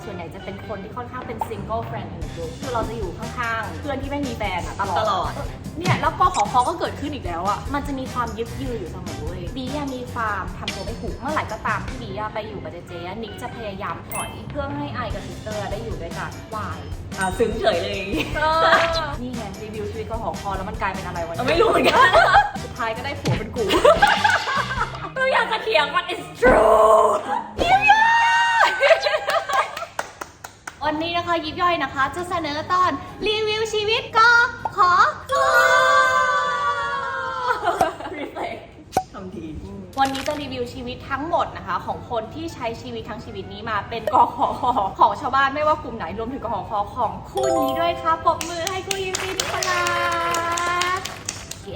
จะส่วนใหญ่จะเป็นคนที่ค่อนข้างเป็น single friend in the group คือเราจะอยู่ข้างๆ เพื่อนที่ไม่มีแฟนอะตลอดตลอด เนี่ยแล้วก็ขอคอก็เกิดขึ้นอีกแล้วอะมันจะมีความยึดยืออยู่เสมอเว้ยบีอะมีความทำตัวไม่ถูกเมื่อไหร่ก็ตามที่บีอะไปอยู่กับเจเจอะนิกจะพยายามถอยเพื่อให้ไอกับซิสเตอร์ได้อยู่ด้วยกันวายอ่าซึ้งเฉยเลยนี่ไงรีวิวชีวิตก็หอคอแล้วมันกลายเป็นอะไรวะเนี่ยไม่รู้เหมือนกันสุดท้ายก็ได้ผัวเป็นกูเราอยากจะเถียงมัน it's true ยิบย่อย วั นนี้นะคะ ยิบย่อยนะคะ จะเสนอตอนรีวิวชีวิตก็ขอคอ reflect ทำดีวันนี้จะรีวิวชีวิตทั้งหมดนะคะ ของคนที่ใช้ชีวิตทั้งชีวิตนี้มาเป็นกขอของชาวบ้านไม่ว่ากลุ่มไหนรวมถึงกขอของคู่นี้ด้วยค่ะปรบมือให้คู่ยิปซีนิโคลัสที่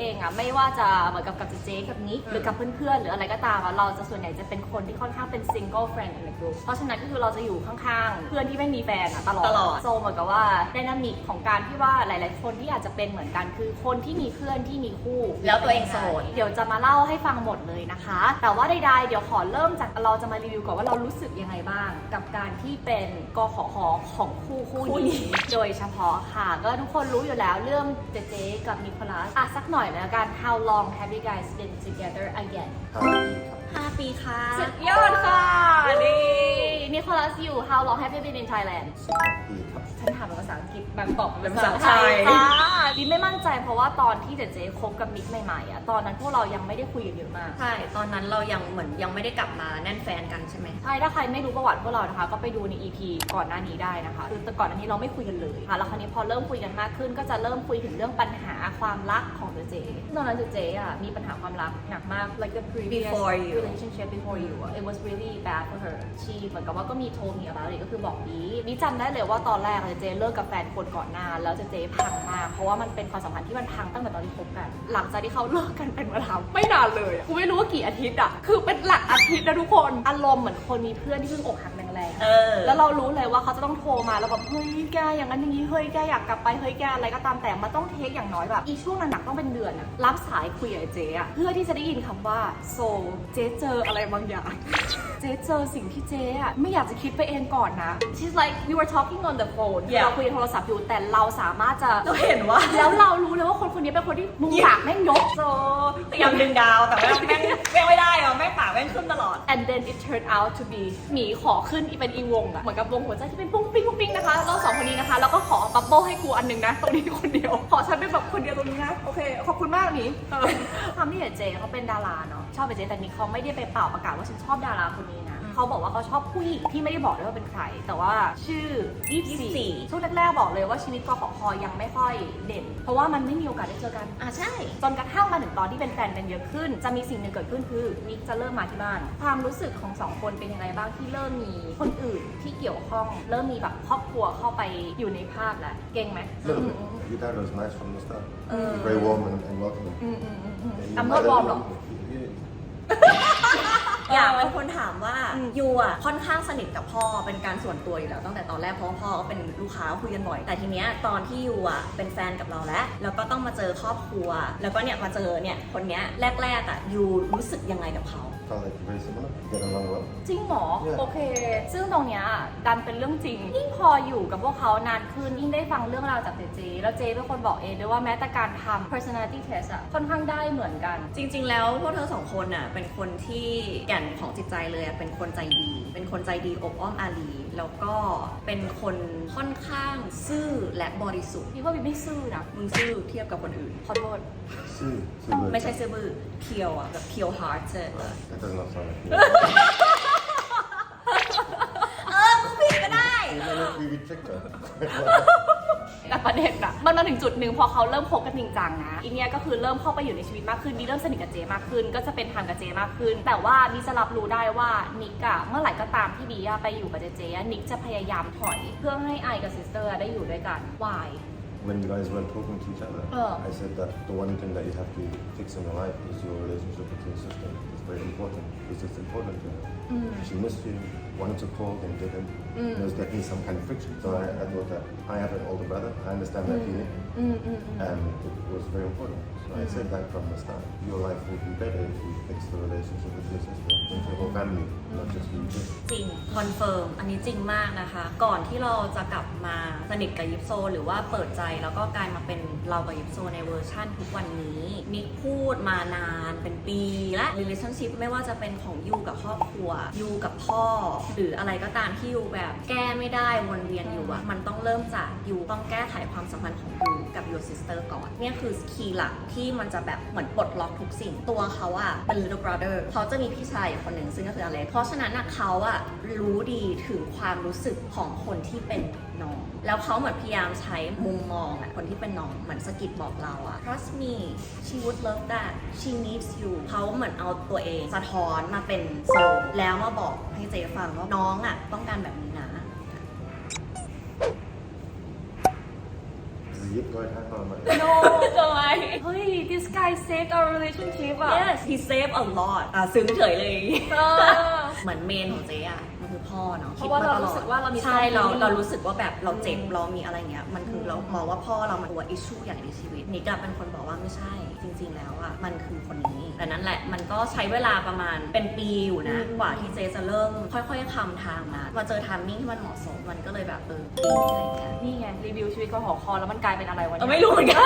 เองอะไม่ว่าจะเหมือนกับกับเจ๊กับนิกหรือกับเพื่อนๆ หรืออะไรก็ตามอะเราจะส่วนใหญ่จะเป็นคนที่ค่อนข้างเป็น single friend in the group เพราะฉะนั้นก็คือเราจะอยู่ข้างๆ เพื่อนที่ไม่มีแฟนอะตลอดตลอด โซเหมือนกับว่าไดนามิกของการที่ว่าหลาย ๆ คนที่อาจจะเป็นเหมือนกันคือคนที่มีเพื่อนที่มีคู่แล้วตัวเองโสด เดี๋ยวจะมาเล่าให้ฟังหมดเลยนะคะ แต่ว่าใดๆเดี๋ยวขอเริ่มจากเราจะมารีวิวก่อนว่าเรารู้สึกยังไงบ้าง กับการที่เป็นกขอของคู่คู่คู่นี้นี้โดยเฉพาะค่ะ ก็ทุกคนรู้อยู่แล้วเรื่องเจเจกับนิโคลัสอะสักหน่อยแล้วกัน how long have you guys been together again 5 ปีค่ะ สุดยอดค่ะ นี่ นิโคลัสอยู่ how long have you been in Thailand ฉันถามเป็นภาษาอังกฤษแบบตอบเป็นภาษาไทยเป็นภาษาไทยค่ะดิไม่มั่นใจเพราะว่าตอนที่เจเจคบกับมิกใหม่ๆอะตอนนั้นพวกเรายังไม่ได้คุยกันเยอะมาก ใช่ ตอนนั้นเรายังเหมือนยังไม่ได้กลับมาแน่นแฟนกันใช่ไหมใช่ ถ้าใครไม่รู้ประวัติพวกเรานะคะ ก็ไปดูใน EP ก่อนหน้านี้ได้นะคะ คือแต่ก่อนหน้านี้เราไม่คุยกันเลยค่ะ แล้วคราวนี้พอเริ่มคุยกันมากขึ้น ก็จะเริ่มคุยถึงเรื่องปัญหาความรักของเจเจตอนนั้นเจเจอะมีปัญหาความรักหนักมาก like the previous Before you relationship before you อะ it was really bad for her she เหมือนกับว่าก็มี told me about it ก็คือบอกบีบีจำได้เลยว่าตอนแรกเจเลิกกับแฟนคนก่อนหน้า แล้วเจเจพังมาก เพราะว่ามันเป็นความสัมพันธ์ที่มันพังตั้งแต่ตอนที่คบกัน หลังจากที่เขาเลิกกันเป็นเวลาไม่นานเลยกูไม่รู้ว่ากี่อาทิตย์อะคือเป็นหลักอาทิตย์นะทุกคนอารมณ์เหมือนคนมีเพื่อนที่เพิ่งอกหัก แรงๆเออ แล้วเรารู้เลยว่าเขาจะต้องโทรมาแล้วแบบเฮ้ยแกอย่างนั้นอย่างนี้เฮ้ยแกอยากกลับไปเฮ้ยแกอะไรก็ตามแต่มันต้องเทคอย่างน้อยแบบอีช่วงหนักๆต้องเป็นเดือนอะรับสายคุยกับไอ้เจ๊อะเพื่อที่จะได้ยินคำว่าโซเจ๊เจออะไรบางอย่างเจ๊เจอสิ่งที่เจ๊อะไม่อยากจะคิดไปเองก่อนนะ she's like we were talking on the phone Yeah เราคุยโทรศัพท์อยู่แต่เราสามารถจะเราเห็นว่า แล้วเรารู้เลยว่าคนคนนี้เป็นคนที่มุมปากแม่งยกโซพยายามดึงดาวแต่ว่าแม่งแม่งไม่ได้หรอแม่งปากแม่งขึ้นตลอด and then it turned out to be หมีขอขึ้นอีเป็นอีวงอะเหมือนกับวงหัวใจที่เป็นปุ้งปิ้งปุ้งปิ้งนะคะเราสองคนนี้นะคะ แล้วก็ขอบับเบิ้ลให้กูอันหนึ่งนะตรงนี้คนเดียว ขอฉันเป็นแบบคนเดียวตรงนี้นะโอเคขอบคุณมากหมีเออความที่เจเขาเป็นดาราเนาะชอบเจแต่นี่เขาไม่ได้ไปเป่าประกาศว่าฉันชอบดาราคนนี้นะ เขาบอกว่าเขาชอบผู้หญิงที่ไม่ได้บอกด้วยว่าเป็นใคร แต่ว่าชื่อยี่สี่24 ช่วงแรกๆบอกเลยว่าชีวิตกขอคอยังไม่ค่อยเด่น เพราะว่ามันไม่มีโอกาสได้เจอกัน อะใช่ จนกระทั่งมาถึงตอนที่เป็นแฟนกันเยอะขึ้น จะมีสิ่งหนึ่งเกิดขึ้นคือนิกจะเริ่มมาที่บ้าน ความรู้สึกของสองคนเป็นยังไงบ้างที่เริ่มมีคนอื่นที่เกี่ยวข้อง เริ่มมีแบบครอบครัวเข้าไปอยู่ในภาพแล้วเก่งไหม little bit. Your dad was nice from the start. Mm. He was very warm and, and welcoming. อืมอืมอืมอืม And you อัม met not warm everyone. หรอก You- อยากเป็นคนถามว่าอืมยูอะค่อนข้างสนิทกับพ่อเป็นการส่วนตัวอยู่แล้วตั้งแต่ตอนแรกเพราะว่าพ่อก็เป็นลูกค้าคุยกันบ่อย แต่ทีเนี้ยตอนที่ยูอะเป็นแฟนกับเราแล้ว แล้วก็ต้องมาเจอครอบครัว แล้วก็เนี่ยมาเจอเนี่ยคนเนี้ยแรกๆอะยูรู้สึกยังไงกับเขา Felt like you're very similar. You get along well. จริงเหรอ Yeah. โอเค ซึ่งตรงเนี้ยดันเป็นเรื่องจริง ยิ่งพออยู่กับพวกเขานานขึ้น ยิ่งได้ฟังเรื่องราวจากเจเจ แล้วเจเป็นคนบอกเองด้วยว่าแม้แต่การทำ personality test อะค่อนข้างได้เหมือนกัน จริง ๆ แล้วพวกเธอสองคนน่ะเป็นคนที่แก่นของจิตใจเลยอะเป็นคนใจดี เป็นคนใจดีอบอ้อมอารี แล้วก็เป็นคนค่อนข้างซื่อและบริสุทธิ์พี่ว่าพี่ไม่ซื่อนะมึงซื่อเทียบกับคนอื่นขอโทษ See, see, but ไม่ใช่ซื่อบื้อเพียวอะแบบเพียวฮาร์ดเ That does not sound like you. เออกูผิดก็ได้ You may not be rejected. แต่ ประเด็นอะมันมาถึงจุดหนึ่งพอเขาเริ่มคบกันจริงจังนะอีเนี่ยก็คือเริ่มเข้าไปอยู่ในชีวิตมากขึ้นนี่เริ่มสนิทกับเจมากขึ้น ก็จะเป็นทางกับเจมากขึ้น แต่ว่านี่จะรับรู้ได้ว่านิกอะเมื่อไหร่ก็ตามที่บีอะไปอยู่กับเจเจอะนิกจะพยายามถอย เพื่อให้ไอกับซิสเตอร์ได้อยู่ด้วยกันวาย When you guys weren't talking to each other, Oh. I said that the one thing that you have to fix in your life is your relationship with your sister. It's very important. It's just important to her. She missed you, wanted to call, and didn't. Mm. There was definitely some kind of friction. So I, I thought that I have an older brother, I understand that mm. feeling. Mm, mm, mm, it was very important. I said that from the start. Your life would be better if you fix the relationship with your sister. If you hold family, not just you. จริงคอนเฟิร์มอันนี้จริงมากนะคะ ก่อนที่เราจะกลับมาสนิทกับยิปโซ หรือว่าเปิดใจแล้วก็กลายมาเป็นเรากับยิปโซในเวอร์ชั่นทุกวันนี้นิกพูดมานานเป็นปีและ relationship ไม่ว่าจะเป็นของยูกับครอบครัวยูกับพ่อ หรืออะไรก็ตามที่ยูแบบแก้ไม่ได้วนเวียนอยู่อะมันต้องเริ่มจากยูต้องแก้ไขความสัมพันธ์ของยูกับ your sister ก่อนเนี่ยคือคีย์หลักที่มันจะแบบเหมือนปลดล็อกทุกสิ่งตัวเขาอะเป็น little brother เขาจะมีพี่ชายอีกคนหนึ่งซึ่งก็คืออเล็กเพราะฉะนั้นอะเขาอะรู้ดีถึงความรู้สึกของคนที่เป็นน้อง แล้วเขาเหมือนพยายามใช้มุมมองอะคนที่เป็นน้องเหมือนสะกิดบอกเราอะ trust me she would love that she needs you เขาเหมือนเอาตัวเอง สะท้อนมาเป็นโซลแล้วมาบอกให้เจฟังว่าน้องอะต้องการแบบนี้นะ Yip, go ahead, high five. mate. no จอยเฮ้ย this guy saved our relationship อะ yes he save a lot อะซึ้งเฉยเลย เออ เหมือนเมนของเจ๊อะมันคือพ่อเนาะเพราะว่าคิดมเราตลอดรู้สึกว่าเรามีใช่เราความเรารู้สึกว่าแบบเราเจ็บอืมเรามีอะไรเงี้ยมันคืออมเรามองว่าพ่อเรามันตัวอิชชูใหญ่ในชีวิตนิกอะเป็นคนบอกว่าไม่ใช่ จริง ๆ แล้วอะมันคือคนนี้ แต่นั่นแหละมันก็ใช้เวลาประมาณเป็นปีอยู่นะ กว่าที่เจจะเริ่มค่อยๆคำทางมามาเจอทามมิ่งที่มันเหมาะสมมันก็เลยแบบเออดีอะไรเงี้ยนี่ไงรีวิวชีวิตก็หอคอแล้วมันกลายเป็นอะไรวะเออเนี่ย ไม่รู้เหมือนกัน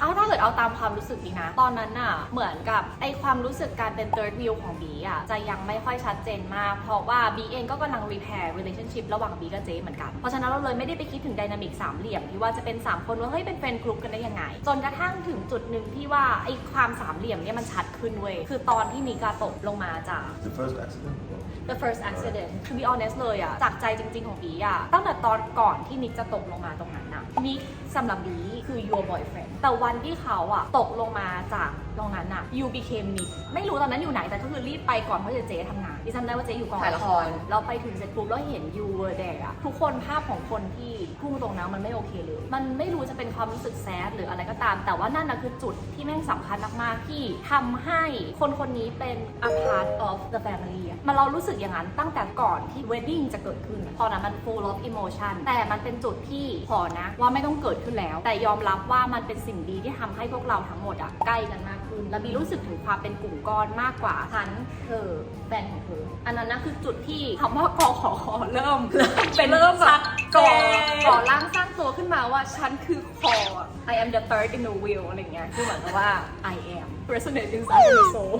เอาถ้าเกิดเอาตามความรู้สึกดีนะ ตอนนั้นน่ะ เหมือนกับไอความรู้สึกการเป็น third wheel ของบีอะ จะยังไม่ค่อยชัดเจนมาก เพราะว่าบีเองก็กำลัง repair relationship ระหว่างบีกับเจเหมือนกัน เพราะฉะนั้นเราเลยไม่ได้ไปคิดถึง dynamic สามเหลี่ยมที่ว่าจะเป็น 3 คนว่าเฮ้ยเป็น friend group กันได้ยังไง จนกระทั่งถึงจุดหนึ่งที่ว่าไอความสามเหลี่ยมเนี่ยมันชัดขึ้นเว้ย คือตอนที่มีกาตกลงมาจาก The first accident? Or? the first accident to be honest เลยอะจากใจจริง ๆ ของบีอะตั้งแต่ตอนก่อนที่นิกจะตกลงมาตรงนั้นนะนิกสำหรับบีคือ your boyfriend แต่วันที่เขาอะตกลงมาจากตรงนั้นอะ you became nick ไม่รู้ตอนนั้นอยู่ไหนแต่ก็คือรีบไปก่อนเพราะเจเจทำงาน ดิฉันได้ว่าเจ๊อยู่กองถ่ายละคร เราไปถึงเสร็จปุ๊บแล้วเห็น you were there อะทุกคนภาพของคนที่พุ่งตรงนั้นมันไม่โอเคเลย มันไม่รู้จะเป็นความรู้สึกแซดหรืออะไรก็ตาม แต่ว่านั่นนะคือจุดที่แม่งสำคัญมากๆที่ทำให้คนคนนี้เป็น a part of the family อะมันเรารู้สึกอย่างนั้นตั้งแต่ก่อนที่ wedding จะเกิดขึ้นอะตอนนั้นมัน full of emotion แต่มันเป็นจุดที่พอนะว่าไม่ต้องเกิดขึ้นแล้ว แต่ยอมรับว่ามันเป็นสิ่งดีที่ทำให้พวกเราทั้งหมดอะใกล้กันมากขึ้น และบีรู้สึกถึงความเป็นกลุ่มก้อนมากกว่าฉันเธอแฟนของเธออันนั้นนะคือจุดที่คำว่ากอขอขอเริ่มเริ่มเป็นเริ่มแบบก่อก่อร่างสร้างตัวขึ้นมาว่าฉันคือคอ I am the third in the wheel อะไรเงี้ย คือเหมือนกับว่า I am resonate inside my soul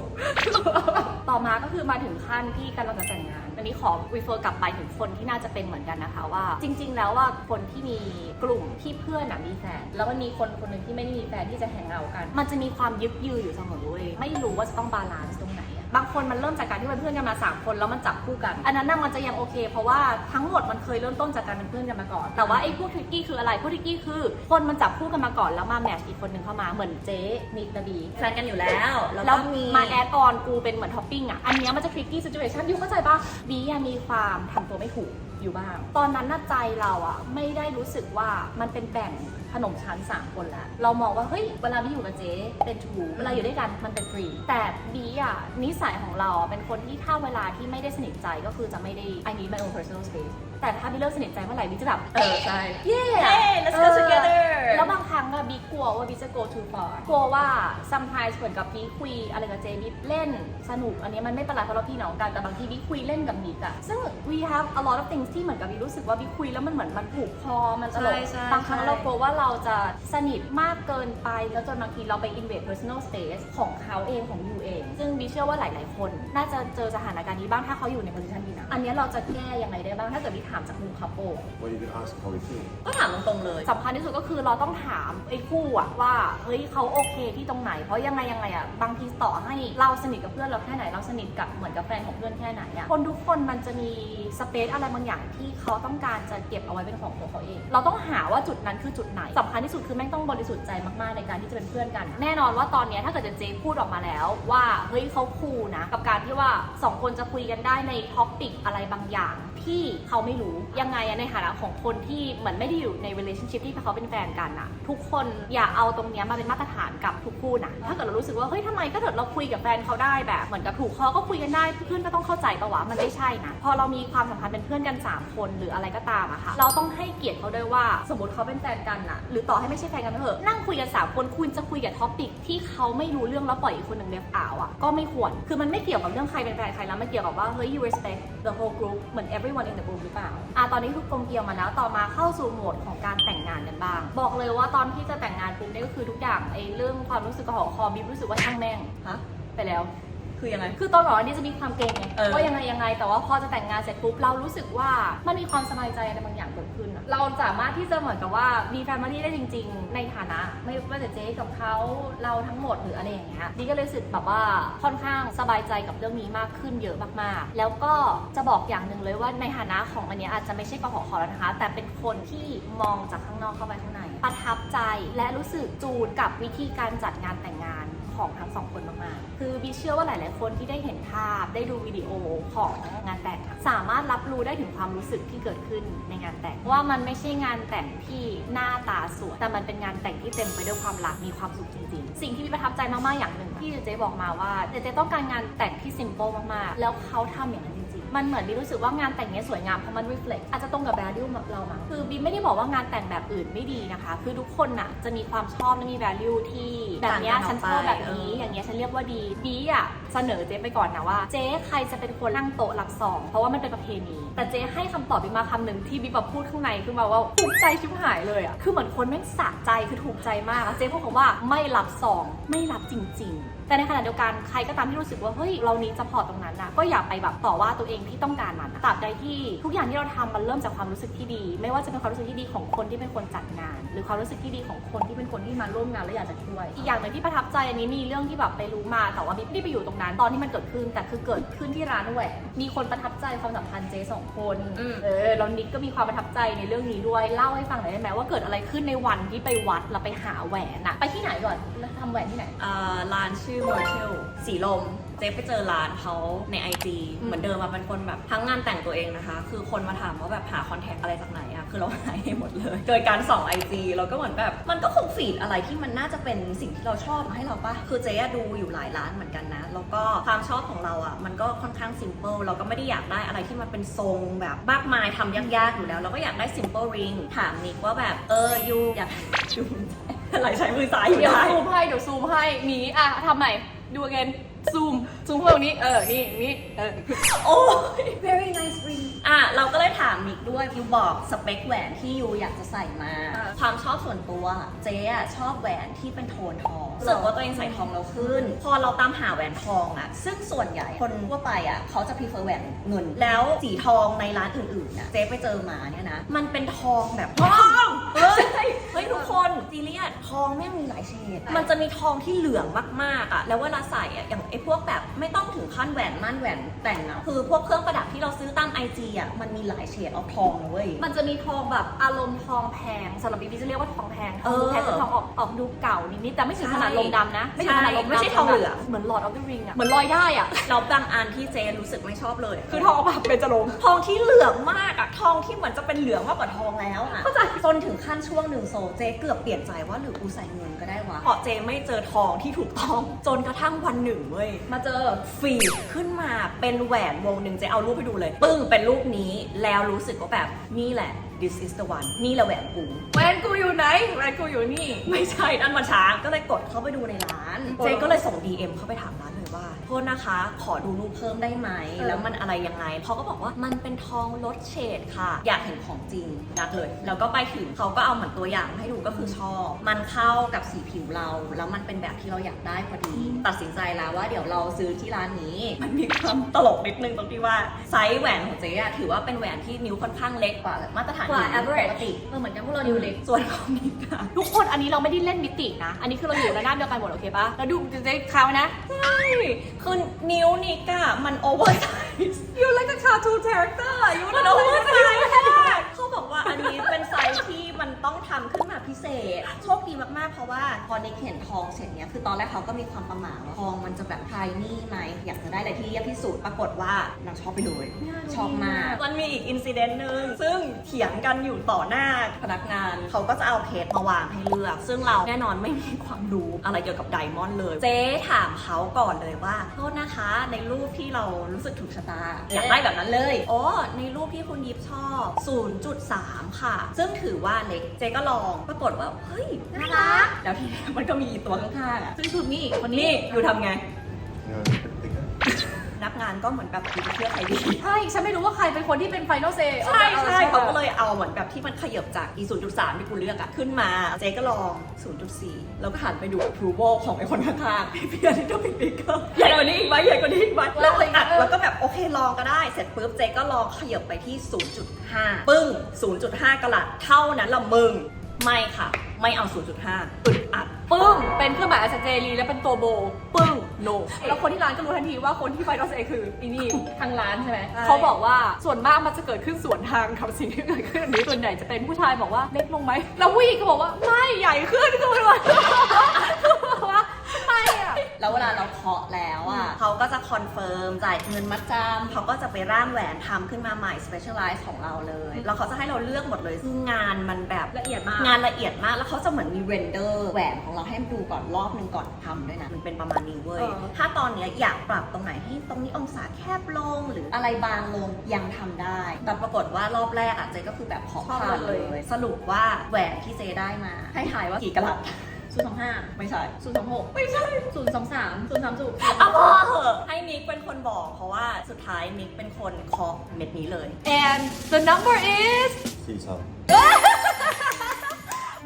ต่อมาก็คือมาถึงขั้นที่กำลังจะแต่งงาน อันนี้ขอ refer กลับไปถึงคนที่น่าจะเป็นเหมือนกันนะคะว่า จริง ๆ แล้วว่าคนที่มีกลุ่มที่เพื่อนอะมีแฟน แล้วมันมีคนคนหนึ่งที่ไม่ได้มีแฟนที่จะแฮงเอากัน มันจะมีความยึกยืออยู่เสมอเว้ย ไม่รู้ว่าจะต้องบาลานซ์ตรงไหน บางคนมันเริ่มจากการที่เป็นเพื่อนกันมาสามคนแล้วมันจับคู่กัน อันนั้นน่ะมันจะยังโอเค เพราะว่าทั้งหมดมันเคยเริ่มต้นจากการเป็นเพื่อนกันมาก่อน แต่ว่าไอ้พวกทริกกี้คืออะไร พวกทริกกี้คือ คนมันจับคู่กันมาก่อนแล้วมาแมทช์อีกคนหนึ่งเข้ามา เหมือนเจ๊นิกนาบี แฟนกันอยู่แล้ว แล้วแล้ก็วมีมาแอดออนกูเป็นเหมือนท็อปปิ้งอะ อันเนี้ยมันจะทริกกี้ซิจูเอชันยูเข้าใจปะบีอะมีความทำตัวไม่ถูกอยู่บ้าง ตอนนั้นน่าใจเราอะไม่ได้รู้สึกว่ามันเป็นแบ่งขนมชั้น 3 คนแล้วเรามองว่า เฮ้ย เวลาบีอยู่กับเจ๊เป็นทูเวลาอยู่ด้วยกันมันเป็นฟรี แต่บีอะนิสัยของเราอะเป็นคนที่ถ้าเวลาที่ไม่ได้สนิทใจก็คือจะไม่ได้ I need my own personal space แต่ถ้าบีเริ่มสนิทใจเมื่อไหร่บีจะแบบ เออ ใช่ เย้ Hey, let's go together แล้วบางครั้งอะบีกลัวว่าบีจะ go too far กลัวว่า sometimes เหมือนกับบีคุยอะไรกับเจบีเล่นสนุก อันนี้มันไม่เป็นไรเพราะเราพี่น้องกันแต่บางทีบีคุยเล่นกับนิกอะซึ่ง we have a lot of things ที่เหมือนกับบีรู้สึกว่าบีคุยแล้วมันเหมือนมันผูกคอมันตลกใช่ใช่บางครั้งใช่เรากลัวว่าเราจะสนิทมากเกินไป แล้วจนบางทีเราไป invade personal space ของเขาเองของยูเอง ซึ่งบีเชื่อว่าหลาย ๆ คน น่าจะเจอสถานการณ์นี้บ้างถ้าเขาอยู่ใน position นี้นะ อันนี้เราจะแก้ยังไงได้บ้างถ้าเกิดบีถามจากมุม couple Well, you can ask how we feel. ก็ถามตรงๆเลยสำคัญที่สุดก็คือเราต้องถามไอ้คู่อะว่าเฮ้ยเขาโอเคที่ตรงไหน เพราะยังไงยังไงอะบางทีต่อให้เราสนิทกับเพื่อนเราแค่ไหนเราสนิทกับเหมือนกับแฟนของเพื่อนแค่ไหนอะคนทุกคนมันจะมีสเปซอะไรบางอย่างที่เขาต้องการจะเก็บเอาไว้เป็นของตัวเขาเอง เราต้องหาว่าจุดนั้นคือจุดไหนสำคัญที่สุดคือแม่งต้องบริสุทธิ์ใจมากๆในการที่จะเป็นเพื่อนกัน แน่นอนว่าตอนเนี้ยถ้าเกิดจะเจพูดออกมาแล้ว ว่าเฮ้ยเขาคูลนะกับการที่ว่าสองคนจะคุยกันได้ในท็อปิกอะไรบางอย่าง ที่เขาไม่รู้ยังไงในฐานะของคนที่เหมือนไม่ได้อยู่ใน relationship ที่เขาเป็นแฟนกันอะทุกคนอย่าเอาตรงเนี้ยมาเป็นมาตรฐานกับทุกคู่นะถ้าเกิดเรารู้สึกว่าเฮ้ยทำไมก็เกิดเราคุยกับแฟนเขาได้แบบเหมือนกับถูกคอก็คุยกันได้เพื่อนก็ต้องเข้าใจปะวะมันไม่ใช่นะพอเรามีความสัมพันธ์เป็นเพื่อนกัน 3 คนหรืออะไรก็ตามอะค่ะเราต้องให้เกียรติเขาด้วยว่าสมมติเขาเป็นแฟนกันอะหรือต่อให้ไม่ใช่แฟนกันก็เถอะนั่งคุยกันสามคนคุณจะคุยกับท็อปิกที่เขาไม่รู้เรื่องแล้วปล่อยอีกคนหนึ่งเดฟอ่าวอะก็ไม่ควรคือมันไม่เกี่ยวกับเรื่องใครเป็นแฟนใครแล้วมันเกี่ยวกับว่าเฮ้ย you respect the whole group เหมือน everyone in the group หรือเปล่าอะตอนนี้คือกลมเกลียวมาแล้ว ต่อมาเข้าสู่โหมดของการแต่งงานกันบ้าง บอกเลยว่าตอนที่จะแต่งงานปุ๊บเนี่ยก็คือทุกอย่างไอ้เรื่องความรู้สึกกระหอบคอบีรู้สึกว่าช่างแม่งฮะไปแล้ว คือยังไง คือตอนก่อนอันนี้จะมีความเกรงไงเออ ว่ายังไงยังไง แต่ว่าพอจะแต่งงานเสร็จปุ๊บเรารู้สึกว่ามันมีความสบายใจอะไรบางอย่างเกิดขึ้นอะเราสามารถที่จะเหมือนกับว่ามีแฟมิลี่ได้จริง ๆ ในฐานะ ไม่ว่าจะเจ๊กับเขาเราทั้งหมดหรืออะไรอย่างเงี้ยดีก็เลยรู้สึกแบบว่าค่อนข้างสบายใจกับเรื่องนี้มากขึ้นเยอะมากๆ แล้วก็จะบอกอย่างหนึ่งเลยว่าในฐานะของอันเนี้ยอาจจะไม่ใช่กขอขอแล้วนะคะ แต่เป็นคนที่มองจากข้างนอกเข้าไปข้างในประทับใจและรู้สึกจูนกับวิธีการจัดงานแต่งงาน ของทั้งสองคนมากๆ คือบีเชื่อว่าหลาย ๆ คนที่ได้เห็นภาพ ได้ดูวิดีโอของงานแต่ง สามารถรับรู้ได้ถึงความรู้สึกที่เกิดขึ้นในงานแต่ง ว่ามันไม่ใช่งานแต่งที่หน้าตาสวย แต่มันเป็นงานแต่งที่เต็มไปด้วยความรัก มีความสุขจริง ๆ สิ่งที่บีประทับใจมาก ๆ อย่างหนึ่งที่เจ๊บอกมาว่าเจ๊ต้องการงานแต่งที่ซิมโพลมาก ๆ แล้วเขาทำอย่างนั้น มันเหมือนบีรู้สึกว่างานแต่งเนี้ยสวยงามเพราะมัน reflect อาจจะตรงกับ value เรามั้งคือบีไม่ได้บอกว่างานแต่งแบบอื่นไม่ดีนะคะ คือทุกคนน่ะจะมีความชอบและมี value ที่แบบเนี้ยต่างกันออกฉันชอบแบบไปนี้เอออย่างเงี้ยฉันเรียกว่าดีบีอะเสนอเจ๊ไปก่อนนะว่า เจ๊ใครจะเป็นคนนั่งโต๊ะรับซองเพราะว่ามันเป็นประเพณี แต่เจ๊ให้คำตอบบีมาคำหนึ่งที่บีแบบพูดข้างในขึ้นมาว่าถูกใจชิบหายเลยอะคือเหมือนคนแม่งสะใจคือถูกใจมากอะเจ๊พูดคำว่าไม่รับซองไม่รับจริง ๆ แต่ในขณะเดียวกันใครก็ตามที่รู้สึกว่าเฮ้ยเรานี้จะพอตรงนั้นนะก็อย่าไปแบบต่อว่าตัวเองที่ต้องการมันตราบใดที่ทุกอย่างที่เราทำมันเริ่มจากความรู้สึกที่ดี ไม่ว่าจะเป็นความรู้สึกที่ดีของคนที่เป็นคนจัดงาน หรือความรู้สึกที่ดีของคนที่เป็นคนที่มาร่วมงานแล้วอยากจะช่วย อีกอย่างหนึ่งที่ประทับใจอันนี้มีเรื่องที่แบบไปรู้มาแต่ว่าบิ๊กไม่ได้ไปอยู่ตรงนั้นตอนที่มันเกิดขึ้นแต่คือเกิดขึ้นที่ร้านแหวกมีคนประทับใจความสัมพันธ์เจ๊สองคนอืมเออแล้วนิกก็มีความประทับใจในเรื่องนี้ด้วยเล่าให้ฟังหน่อยได้ไหมว่าเกิดอะไรขึ้นในวันที่ไปวัดแล้วไปหาแหวนอะไปที่ไหนก่อนแล้วทำแหวนที่ไหนอ่าร้านชื่อ m o r t e l สีลม เจ๊ไปเจอร้านเขาใน IG อืม เหมือนเดิมมาเป็นคนแบบทั้งงานแต่งตัวเองนะคะ คือคนมาถามว่าแบบหาคอนแทคอะไรจากไหนอะคือเราหาให้หมดเลย โดยการส่อง IG เราก็เหมือนแบบมันก็คงฟีดอะไรที่มันน่าจะเป็นสิ่งที่เราชอบมาให้เราปะคือเจ๊อะดูอยู่หลายร้านเหมือนกันนะ แล้วก็ความชอบของเราอะมันก็ค่อนข้าง simple เราก็ไม่ได้อยากได้อะไรที่มันเป็นทรงแบบมากมายทำยากๆอยู่แล้ว เราก็อยากได้ simple ring ถามนิกว่าแบบเออยูอยาก ยู อะไรใช้มือซ้ายอยู่เดี๋ยวได้ ซูมให้เดี๋ยวซูมให้หนีอะทำใหม่ดูเกนซูมซูมเพิ่มตรงนี้เออนี่นี่เออ โอ้ย very nice ring อะเราก็เลยถามมิกด้วยยูบอกสเปคแหวนที่ยูอยากจะใส่มา อ่า ความชอบส่วนตัว เจ๊อะชอบแหวนที่เป็นโทนทอง รู้สึกว่าตัวเองใส่ทองแล้วขึ้น พอเราตามหาแหวนทองอะซึ่งส่วนใหญ่คนทั่วไปอะเขาจะ prefer แหวนเงิน แล้วสีทองในร้านอื่นๆน่ะเจ๊ไปเจอมาเนี่ยนะ มันเป็นทองแบบทองเฮ้ยเฮ้ยทุกคนซีเรียสทองแม่งมีหลายเฉดมันจะมีทองที่เหลืองมากๆอะแล้วเวลาใส่อะอย่างไอ้พวกแบบไม่ต้องถึงขั้นแหวนมั่นแหวนแต่งอะคือพวกเครื่องประดับที่เราซื้อตามไอจีอะมันมีหลายเฉดเอาทองนะเว้ยมันจะมีทองแบบอารมณ์ทองแพงสำหรับบีบีจะเรียกว่าทองแพงทเอองอดูแพงคือทองออกออกดูเก่านิดๆแต่ไม่ถึงใช่ขนาดลมดำนะ ไม่ถึงขนาดลมดำไม่ใช่ทองเหลืองเหมือน Lord of the Ring อะเหมือนลอยได้อะแล้วบางอันที่เจรู้สึกไม่ชอบเลย คือทองแบบเป็นจะลมทองที่เหลืองมากอะทองที่เหมือนจะเป็นเหลืองมากกว่าทองแล้วอะเข้าใจจนถึงขั้นช่วงหนึ่งโซเจเกือบเปลี่ยนใจว่าหรือกูใส่เงินก็ได้วะเพราะเจไม่เจอทองที่ถูกต้อง จนกระทั่งวันหนึ่งเว้ยมาเจอฟีดขึ้นมาเป็นแหวนวงหนึ่งเจเอารูปให้ดูเลย ปึ้งเป็นรูปนี้แล้วรู้สึกว่าแบบนี่แหละ this is the one นี่แหละแหวนกูแหวนกูอยู่ไหนแหวนกูอยู่นี่ ไม่ใช่นั่นมันช้างก็เลยกดเข้าไปดูในร้านกดเจก็เลยส่ง DM เข้าไปถามร้านเลย ว่าโทษนะคะ ขอดูรูปเพิ่มได้ไหมเออแล้วมันอะไรยังไงเขาก็บอกว่ามันเป็นทองลดเฉดค่ะ อยากเห็นของจริงนัดเลย แล้วก็ไปถึงเขาก็เอาเหมือนตัวอย่างให้ดูก็คือชอบ มันเข้ากับสีผิวเรา แล้วมันเป็นแบบที่เราอยากได้พอดี ตัดสินใจแล้วว่าเดี๋ยวเราซื้อที่ร้านนี้ มันมีความตลกนิดนึงตรงที่ว่าไซส์แหวนของเจ๊อะถือว่าเป็นแหวนที่นิ้วค่อนข้างเล็กกว่ามาตรฐานกว่านิ้วป average กติเออเหมือนกันพวกเรานิ้วเล็กส่วนของนิกอะทุกคนอันนี้เราไม่ได้เล่นมิตินะ อันนี้คือเราอยู่ระนาบเดียวกันหมดโอเคปะแล้วดูจะค้าวนะใช่คือนิ้วนิกอะมันโอเวอร์ไซส์อยู่แล้วก็คาทูคาแรคเตอร์อยู่มันแล้วโอก็เวอร์ไซส์มากเขาบ อันนี้เป็นไซส์ที่มันต้องทำขึ้นมาพิเศษ โชคดีมากๆ เพราะว่าพอนิกเห็นทองเสร็จเนี้ยคือตอนแรกเขาก็มีความประหม่าว่าทองมันจะแบบไพรนี่ไหมอยากจะได้อะไรที่เรียบที่สุดปรากฏว่านางชอบไปเลยชอบมาก มันมีอีกอินซิเดนต์หนึ่งซึ่งเถียงกันอยู่ต่อหน้าพนักงาน เขาก็จะเอาเพชรมาวางให้เลือก ซึ่งเราแน่นอนไม่มีความรู้อะไรเกี่ยวกับไดมอนด์เลย เจ๊ถามเขาก่อนเลยว่าโทษนะคะ ในรูปที่เรารู้สึกถูกชะตาอยากได้แบบนั้นเลยอ๋อในรูปที่คุณยิบชอบ 0.3ค่ะ ซึ่งถือว่าเล็กเจก็ลองปรากฏว่าเฮ้ยน่ารักแล้วทีนี้มันก็มีอีกตัวข้างๆอะซึ่งคือนี่คนนี้นี่อยู่ทำไง You know, a bit bigger. นักงานก็เหมือนแบบอยู่จะเชื่อใครดี ใช่ ฉันไม่รู้ว่าใครเป็นคนที่เป็นไฟนอลเซใช่ใช่เขาก็เลยเอาเหมือนแบบที่มันขยับจาก e 0.3 ที่กูเลือกอะขึ้นมาเจ๊ก็ลอง 0.4 แล้วก็หันไปดู approval ของไอ้คนข้างๆพี่เพียร์ลิตเติ้ลบิ๊กบิ๊กใหญ่กว่านี้อีกไหมใหญ่กว่านี้อีกไหมแล้วเลยอัดแล้วก็แบบโอเคลองก็ได้เสร็จปุ๊บเจ๊ก็ลองขยับไปที่ 0.5 ปึ้ง 0.5 กะลัดเท่านั้นละมึงไม่ค่ะ ไม่เอา 0.5 อึดอัด ปึ้ง เป็นเครื่องหมายอาเจรีและเป็นตัวโบ ปึ้ง โน แล้วคนที่ร้านก็รู้ทันทีว่าคนที่ไฟนอลเซคืออีนี่ทางร้านใช่ไหมใช่เขาบอกว่าส่วนมากมันจะเกิดขึ้นสวนทางกับสิ่งที่เกิดขึ้นอันนี้ส่วนใหญ่จะเป็นผู้ชายบอกว่าเล็กลงไหมแล้วผู้หญิงก็บอกว่าไม่ใหญ่ขึ้นคือมันว่าว่าทำไมอะ แล้วเวลาเราเคาะแล้วอะเขาก็จะคอนเฟิร์มจ่ายเงินมัดจำเขาก็จะไปร่างแหวนทำขึ้นมาใหม่ specialize ของเราเลย แล้วเขาจะให้เราเลือกหมดเลยคืองานมันแบบละเอียดมาก งานละเอียดมาก แล้วเขาจะเหมือนมีเรนเดอร์แหวนของเราให้ดูก่อนรอบหนึ่งก่อนทำด้วยนะ มันเป็นประมาณนี้เว้ยเออถ้าตอนเนี้ยอยากปรับตรงไหนให้ตรงนี้องศาแคบลงหรืออะไรบางลงยังทำได้ แต่ปรากฏว่ารอบแรกอะเจก็คือแบบขอผ่านเลย สรุปว่าแหวนที่เจได้มา ให้ถ่ายว่ากี่กะลัด ศูนย์สองห้าไม่ใช่ ศูนย์สองหกไม่ใช่ศูนย์สองสามศูนย์สามศูนย์เอาพอเหอะให้นิกเป็นคนบอกเพราะว่าสุดท้ายนิกเป็นคนเคาะเม็ดนี้เลย and the number is See some.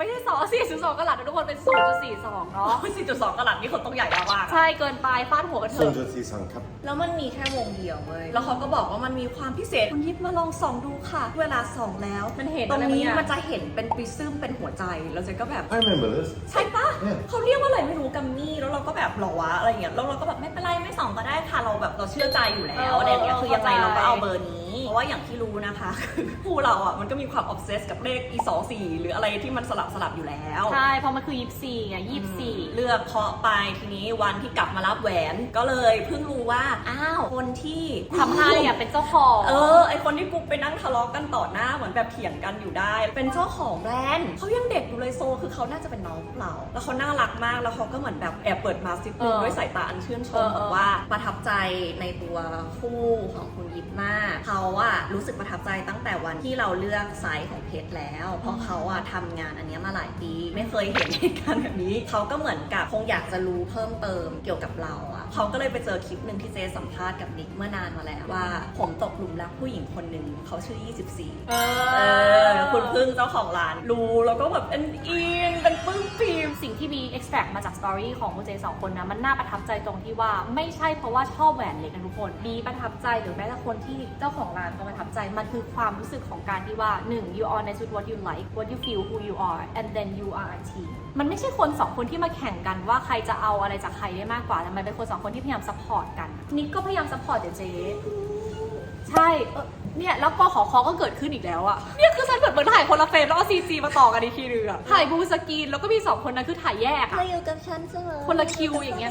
ไม่ใช่สองสี่ศูนย์สองกะหลัดนะทุกคนเป็นศูนย์จุดสี่สองเนาะ4.2กะลัดนี่คนต้องใหญ่มากใช่เกินไปฟาดหัวกันเถอะ Soldier see some cup. แล้วมันมีแค่วงเดียวเว้ย แล้วเขาก็บอกว่ามันมีความพิเศษ คุณยิบมาลองส่องดูค่ะ เวลาส่องแล้วมันเห็นตรงนี้อะไรบางอย่าง มันจะเห็นเป็นปริซึมเป็นหัวใจ แล้วเจ๊ก็แบบ I remember this. ใช่ปะเนี่ย เขาเรียกว่าอะไรไม่รู้กัมมี่ แล้วเราก็แบบหรอวะอะไรอย่างเงี้ย แล้วเราก็แบบไม่เป็นไรไม่ส่องก็ได้ค่ะ เราแบบเราเชื่อใจอยู่แล้วอะไรอย่างเงี้ย คือยังไงเราก็เอาเบอร์นี้ เพราะว่าอย่างที่รู้นะคะคู่เราอะมันก็มีความออ s เซสกับเลข e 2 4หรืออะไรที่มันสลับสลับอยู่แล้ว ใช่เพราะมันคือยี่สี่ไงยี่สี่เลือกเคาะไปทีนี้วันที่กลับมารับแหวนก็เลยเพิ่งรู้ว่าอ้าวคนที่ทำให้อะเป็นเจ้าของเออไอคนที่กูไปนั่งทะเลาะกันต่อหน้าเหมือนแบบเถียงกันอยู่ได้ เป็นเจ้าของแบรนด์เขายังเด็กอยู่เลยโซ คือเขาน่าจะเป็นน้องพวกเรา แล้วเขาน่ารักมากแล้วเขาก็เหมือนแบบแอบเปิดมาซิปเออด้วยสายตาอันชื่นชเอมอเออบอกว่าประทับใจในตัวคู่ของคุณ ยิปมากเขาอะรู้สึกประทับใจตั้งแต่วันที่เราเลือกไซส์ของเพชรแล้ว เพราะเขาอะทำงานอันเนี้ยมาหลายปี ไม่เคยเห็นเหตุการณ์แบบนี้เขาก็เหมือนกับคงอยากจะรู้เพิ่มเติมเกี่ยวกับเราอะเขาก็เลยไปเจอคลิปหนึ่งที่เจสัมภาษณ์กับนิกเมื่อนานมาแล้วว่า ผมตกหลุมรักผู้หญิงคนหนึ่งเขาชื่อ 24 เอเออ คุณพึ่งเจ้าของร้านรู้แล้วก็แบบเป็นอินเป็นปลื้มปีม สิ่งที่บี extract มาจากสตอรี่ของพวกเจสองคนนะ มันน่าประทับใจตรงที่ว่าไม่ใช่เพราะว่าชอบแหวนเล็กนะทุกคนบีประทับใจหรือแม้แต่คนที่เจ้าของร้านเขาประทับใจ มันคือความรู้สึกของการที่ว่า 1 you are honest with what you like what you feel who you are and then you are a team มันไม่ใช่คนสองคนที่มาแข่งกันว่าใครจะเอาอะไรจากใครได้มากกว่าแต่มันเป็นคนสองคนที่พยายามซัพพอร์ตกัน นิกก็พยายามซัพพอร์ตเจเจใช่เออเนี่ยแล้วกขอคอก็เกิดขึ้นอีกแล้วอะเนี่ยคือฉันเหมือนเหมือนถ่ายคนละเฟรมแล้วเอาซีจีมาต่อกันอีกทีนึงอะถ่ายบูสกรีนแล้วก็มีสองคนนั้นคือถ่ายแยกอะมาอยู่กับฉันเสมอคนละคิวอย่างเงี้ย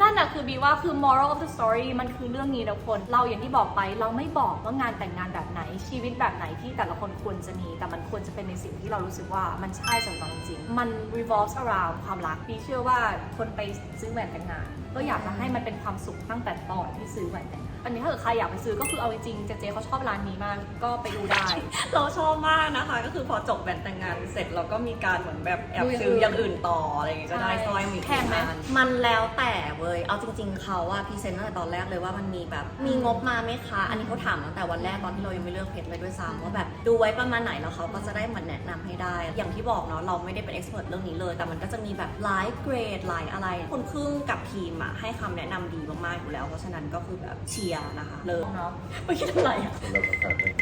นั่นน่ะคือบีว่าคือ moral of the story มันคือเรื่องนี้นะคน เราอย่างที่บอกไปเราไม่บอกว่างานแต่งงานแบบไหนชีวิตแบบไหนที่แต่ละคนควรจะมี แต่มันควรจะเป็นในสิ่งที่เรารู้สึกว่ามันใช่สำหรับเราจริงมัน revolves around ความรักบีเชื่อว่าคนไปซื้อแหวนแต่งงาน ก็อยากจะให้มันเป็นความสุขตั้งแต่ตอนที่ซื้อแหวนแต่งงาน อันนี้ถ้าเกิดใครอยากไปซื้อก็คือเอาจริงๆเจเจเขาชอบร้านนี้มากก็ไปดูได้ เราชอบมากนะคะ ก็คือพอจบแบนแต่งงานเสร็จเราก็มีการเหมือนแบบแอบดูอย่างซื้ออื่นอย่างอื่นต่ออะไรอย่างเงี้ยก็ได้ใช่สร้อยมีแพงไหมกี่อันมันแล้วแต่เว้ยเอาจริง ๆเขาอะพรีเซนต์ตั้งแต่ตอนแรกเลยว่ามันมีแบบมีงบมาไหมคะ อันนี้เขาถามตั้งแต่วันแรกตอนที่เรายังไม่เลือกเพชรเลยด้วยซ้ำว่าแบบดูไว้ประมาณไหนแล้วเขาก็จะได้เหมือนแนะนำให้ได้ อย่างที่บอกเนาะเราไม่ได้เป็นเอ็กซ์เพรสเรื่องนี้เลย แต่มันก็จะมีแบบหลายเกรดหลายอะไรคุณครึ่งกับทีมอะให้คำแนะนำดีมากๆอยู่แล้วเพราะฉะนั้นก็คือแบบเชียร์นะคะเลิศเนาะไม่คิดอะไรอะ So love the fact that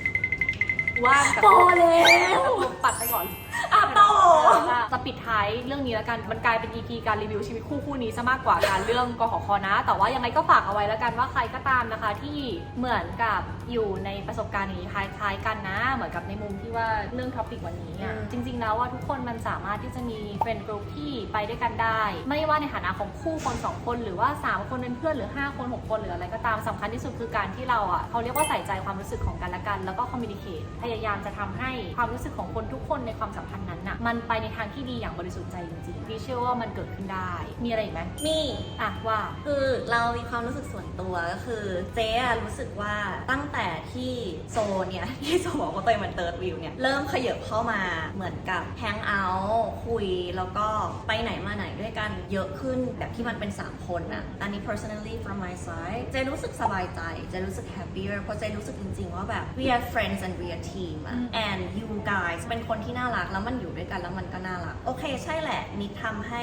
ว่างกับพอแล้ว ปัดไปก่อน อะต่อ จะปิดท้ายเรื่องนี้แล้วกัน มันกลายเป็น EP การรีวิวชีวิตคู่คู่นี้ซะมากกว่าการเรื่องกขคนะ แต่ว่ายังไงก็ฝากเอาไว้แล้วกันว่าใครก็ตามนะคะ ที่เหมือนกับอยู่ในประสบการณ์นี้คล้ายๆกันนะ เหมือนกับในมุมที่ว่าเรื่องท็อปิกวันนี้อะอืมจริง ๆ แล้วว่าทุกคนมันสามารถที่จะมีเฟรนด์กลุ่มที่ไปด้วยกันได้ ไม่ว่าในฐานะของคู่คนสองคนหรือว่าสามคนเป็นเพื่อนหรือห้าคนหกคนหรืออะไรก็ตามสำคัญที่สุดคือการที่เราอะเขาเรียกว่าใส่ใจความรู้สึกของกันและกัน แล้วก็คอมมิวนิเคตพยายามจะทำให้ความรู้สึกของคนทุกคนในความสัมพันธ์นั้นน่ะมันไปในทางที่ดีอย่างบริสุทธิ์ใจจริงๆพี่เชื่อว่ามันเกิดขึ้นได้ มีอะไรอีกไหมมีอะว่า คือเรามีความรู้สึกส่วนตัวก็คือเจ๊อะรู้สึกว่าตั้งแต่ที่โซเนี่ยที่โซบอกว่าตัวเองมันเติร์ดวิวเนี่ยเริ่มขยับเข้ามาเหมือนกับแฮงเอาท์คุยแล้วก็ไปไหนมาไหนด้วยกันเยอะขึ้นแบบที่มันเป็น 3 คนอะอันนี้ personally from my side เจรู้สึกสบายใจเจรู้สึก happier เพราะเจรู้สึกจริงๆว่าแบบ we are friends and we are team อะอืม and you guys เป็นคนที่น่ารักแล้วมันอยู่ด้วยกันแล้วมันก็น่ารัก โอเคใช่แหละนิกทำให้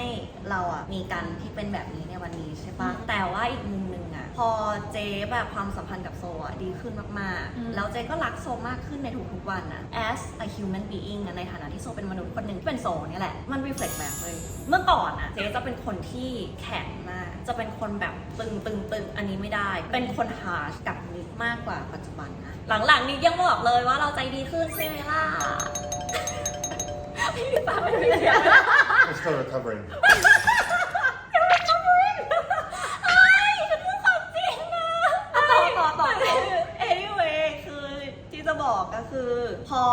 เราอะมีกันที่เป็นแบบนี้ในวันนี้ใช่ปะแต่ว่าอีกมุมหนึ่งอะพอเจแบบความสัมพันธ์กับโซอะดีขึ้นมากอืม ๆ แล้วเจก็รักโซมากขึ้นในทุกๆวันอะ as a human being อะในฐานะที่โซเป็นมนุษย์คนหนึ่งที่เป็นโซเนี่ยแหละมัน reflect แบบเลย เมื่อก่อนอะเจจะเป็นคนที่แข็งมาก จะเป็นคนแบบตึงตึงตึงอันนี้ไม่ได้ เป็นคน harsh กับนิกมากกว่าปัจจุบันนะหลังๆนิกยังบอกเลยว่าเราใจดีขึ้นใช่ไหมล่ะ I'm still recovering.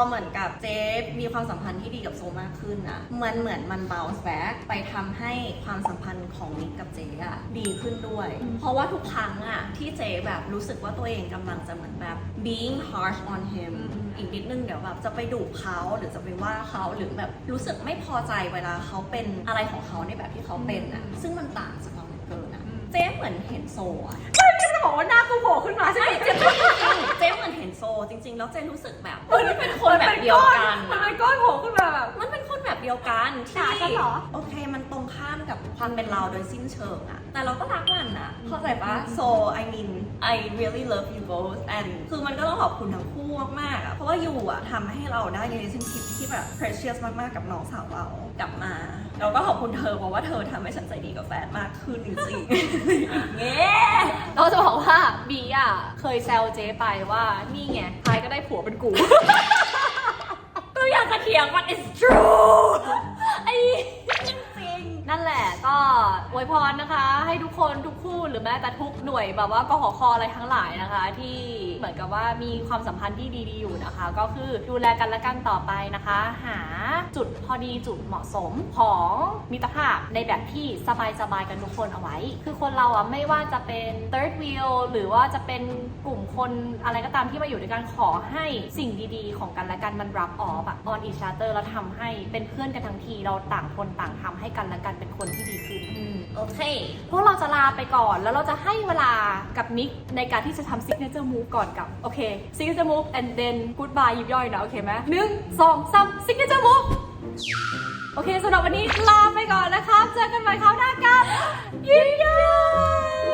เหมือนกับเจฟมีความสัมพันธ์ที่ดีกับโซมากขึ้นอะมันเหมือนมัน bounce back ไปทำให้ความสัมพันธ์ของนิกกับเจอะดีขึ้นด้วยอืมเพราะว่าทุกครั้งอะที่เจแบบรู้สึกว่าตัวเองกำลังจะเหมือนแบบ being harsh on him อีกนิดนึงเดี๋ยวแบบจะไปดุเขาหรือจะไปว่าเขาหรือแบบรู้สึกไม่พอใจเวลาเขาเป็นอะไรของเขาในแบบที่เขาเป็นอะซึ่งมันต่างจากเรา เหลือเกินอะเจฟเหมือนเห็นโซอะพี่จะบอกว่าหน้ากูโผล่ขึ้นมาใช่ไหมเจ๊พูดจริงๆเจ๊เหมือนเห็นโซจริง ๆ แล้วเจ๊รู้สึกแบบมันเป็นคนแบบเดียวกัน มันเป็นก้อนโผล่ขึ้นมาแบบ มันเป็นคนแบบเดียวกันที่ด่าฉันเหรอ โอเค มันตรงข้ามกับความเป็นเราโดยสิ้นเชิงอะแต่เราก็รักมันอะเข้าใจปะ so I mean I really love you both and คือมันก็ต้องขอบคุณทั้งคู่มากๆอะเพราะว่าอยู่อะทำให้เราได้ relationship ที่แบบ precious มากๆกับน้องสาวเรากลับมา เราก็ขอบคุณเธอเพราะว่าเธอทำให้ฉันใจดีกับแฟนมากขึ้นจริงๆเย้เราจะบอกว่าบีอะเคยแซวเจ๊ไปว่านี่ไงใครก็ได้ผัวเป็นกู ตัวอย่างกระเถียงมัน is true นั่นแหละก็อวยพรนะคะ ให้ทุกคนทุกคู่หรือแม้แต่ทุกหน่วยแบบว่ากหคอะไรทั้งหลายนะคะ ที่เหมือนกับว่ามีความสัมพันธ์ที่ดีๆอยู่นะคะ ก็คือดูแลกันและกันต่อไปนะคะ หาจุดพอดีจุดเหมาะสมของมิตรภาพในแบบที่สบายๆกันทุกคนเอาไว้ คือคนเราอะไม่ว่าจะเป็น third wheel หรือว่าจะเป็นกลุ่มคนอะไรก็ตามที่มาอยู่ด้วยกันขอให้สิ่งดีๆ ของกันและกันมัน rub off อะ on each other แล้วทำให้เป็นเพื่อนกันทั้งทีเราต่างคนต่างทำให้กันและกันเป็นคนที่ดีขึ้นอืมโอเค พวกเราจะลาไปก่อน แล้วเราจะให้เวลากับมิกในการที่จะทำ signature move ก่อนกับ โอเค signature move and then goodbye ยิบย่อยนะ โอเคไหมหนึ่งสองสาม signature move โอเคสำหรับวันนี้ลาไปก่อนนะครับ เจอกันใหม่คราวหน้ากับยิบย่อย